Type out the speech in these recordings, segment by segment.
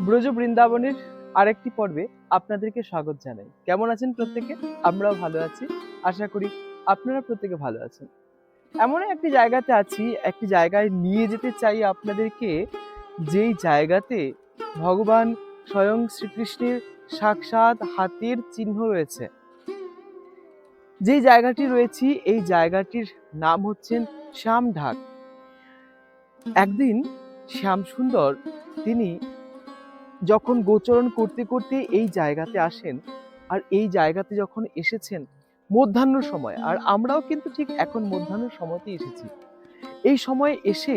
ব্রজ বৃন্দাবনের আরেকটি পর্বে আপনাদেরকে স্বাগত জানাই। কেমন আছেন প্রত্যেকে? আমরাও ভালো আছি। আশা করি আপনারা প্রত্যেকে ভালো আছেন। এমন একটি জায়গাতে আছি, একটি জায়গায় নিয়ে যেতে চাই আপনাদেরকে, যেই জায়গাতে ভগবান স্বয়ং শ্রীকৃষ্ণের সাক্ষাৎ হাতের চিহ্ন রয়েছে। যেই জায়গাটি রয়েছে, এই জায়গাটির নাম হচ্ছেন শ্যামঢাক। একদিন শ্যামসুন্দর, তিনি যখন গোচরণ করতে করতে এই জায়গাতে আসেন আর এই জায়গাতে যখন এসেছেন, মধ্যাহ্ন সময়, আর আমরাও কিন্তু ঠিক এখন মধ্যাহ্ন সময়তে এসেছি। এই সময় এসে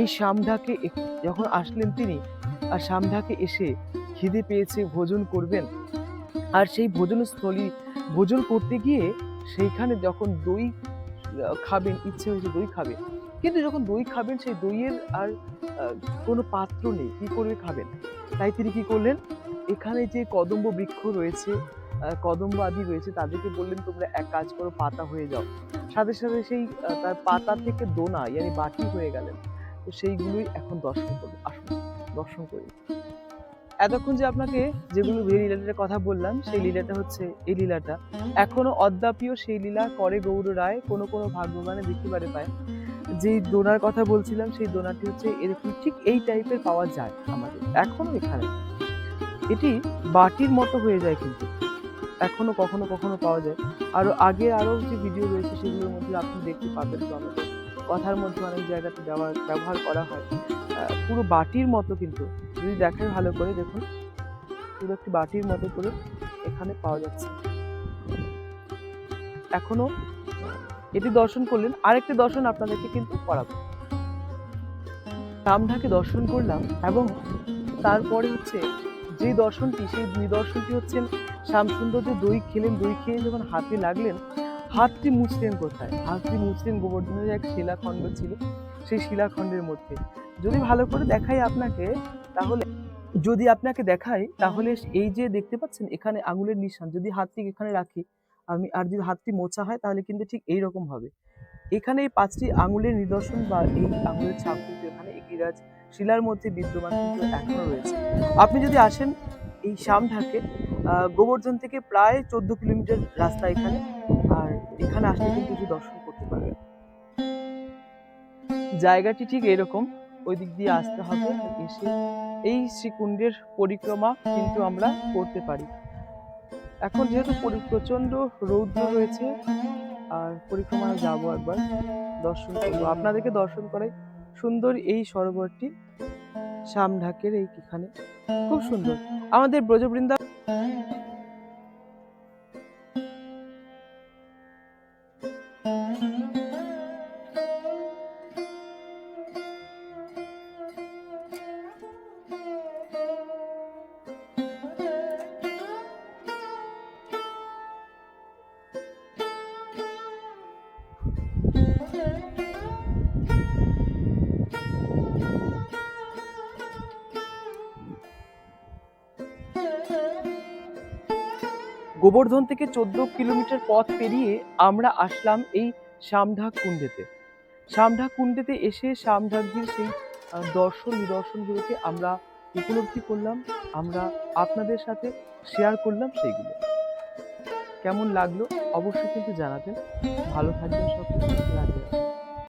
এই শ্যামঢাকে যখন আসলেন তিনি, আর শ্যামঢাকে এসে খিদে পেয়েছে, ভোজন করবেন, আর সেই ভোজনস্থলী, ভোজন করতে গিয়ে সেইখানে যখন দই খাবেন, ইচ্ছে হয়েছে দই খাবেন কিন্তু যখন দই খাবেন, সেই দইয়ের আর কোনো পাত্র নেই। কি করে খাবেন? তাই তিনি কি করলেন? এখানে যে কদম্ব বৃক্ষ রয়েছে কদম্ব আদি রয়েছে, তাদেরকে বললেন, তোমরা এক কাজ করো, পাতা হয়ে যাও। সাথে সাথে সেই তার পাতা থেকে দোনা yani বাটি হয়ে গেলেন। তো সেইগুলোই এখন দর্শন করবে, আসুন, দর্শন করি। এতক্ষণ যে আপনাকে যেগুলো যে লীলাটার কথা বললাম, সেই লীলাটা হচ্ছে এই লীলাটা। এখনও অদ্যাপিও সেই লীলা করে গৌর রায়, কোনো কোনো ভাগ্যবানে দেখতে পারে পায়। যেই দোনার কথা বলছিলাম, সেই দোনাটি হচ্ছে এরকম ঠিক এই টাইপের পাওয়া যায় আমাদের। এখনও এখানে এটি বাটির মতো হয়ে যায় কিন্তু। এখনও কখনো কখনো পাওয়া যায়। আরও আগে আরও যে ভিডিও রয়েছে, সেগুলোর মধ্যে আপনি দেখতে পাবেন তো আমাদের কথার মধ্যে অনেক জায়গাতে ব্যবহার ব্যবহার করা হয়। পুরো বাটির মতো কিন্তু। যদি দেখেন ভালো করে, দেখুন। পুরো একটি বাটির মতো করে এখানে পাওয়া যাচ্ছে। এখনও এটি দর্শন করলেন, আরেকটি দর্শন আপনাদেরকে কিন্তু করাবো। রামঢাকে দর্শন করলাম এবং তারপরে হচ্ছে যে দর্শনটি, সেই নিদর্শনটি হচ্ছেন শ্যামসুন্দর যে দই খেলেন, দই খেয়ে যখন হাতে লাগলেন, হাতটি মুছলেন কোথায়? হাতটি মুছলেন গোবর্ধনের এক শিলাখণ্ড ছিল, সেই শিলাখণ্ডের মধ্যে। যদি ভালো করে দেখাই আপনাকে, তাহলে যদি আপনাকে দেখাই, তাহলে এই যে দেখতে পাচ্ছেন, এখানে আঙুলের নিশান, যদি হাতটি এখানে রাখি আমি আর যদি হাতটি মোছা হয় তাহলে কিন্তু ঠিক এই রকম হবে। এখানে এই পাঁচটি আঙুলের নিদর্শন বা এই আঙুলের ছাপ কিন্তু এখানে গিরাজ শিলার মধ্যে বিদ্যমান কিন্তু এখনও রয়েছে। আপনি যদি আসেন এই শ্যামঢাকে আহ, গোবর্ধন থেকে প্রায় চোদ্দ কিলোমিটার রাস্তা এখানে আর এখানে আসলে কিন্তু কিছু দর্শন করতে পারবেন। জায়গাটি ঠিক এরকম ওই দিক দিয়ে আসতে হবে এসে এই শ্রীকুণ্ডের পরিক্রমা কিন্তু আমরা করতে পারি। এখন যেহেতু পরি- প্রচণ্ড রৌদ্র রয়েছে আর পরিক্রমায় যাব একবার দর্শন করব। আপনাদেরকে দর্শন করাই সুন্দর এই সরোবরটি শ্যামঢাকের এই এখানে খুব সুন্দর। আমাদের ব্রজবৃন্দা গোবর্ধন থেকে চোদ্দ কিলোমিটার পথ পেরিয়ে আমরা আসলাম এই শ্যামঢাক কুণ্ডেতে। শ্যামঢাক কুণ্ডেতে এসে শ্যামঢাকজির সেই দর্শন নিদর্শনগুলোকে আমরা উপলব্ধি করলাম, আমরা আপনাদের সাথে শেয়ার করলাম সেইগুলো। কেমন লাগল অবশ্যই কিন্তু জানাবেন। ভালো থাকবেন সকলে রাধে।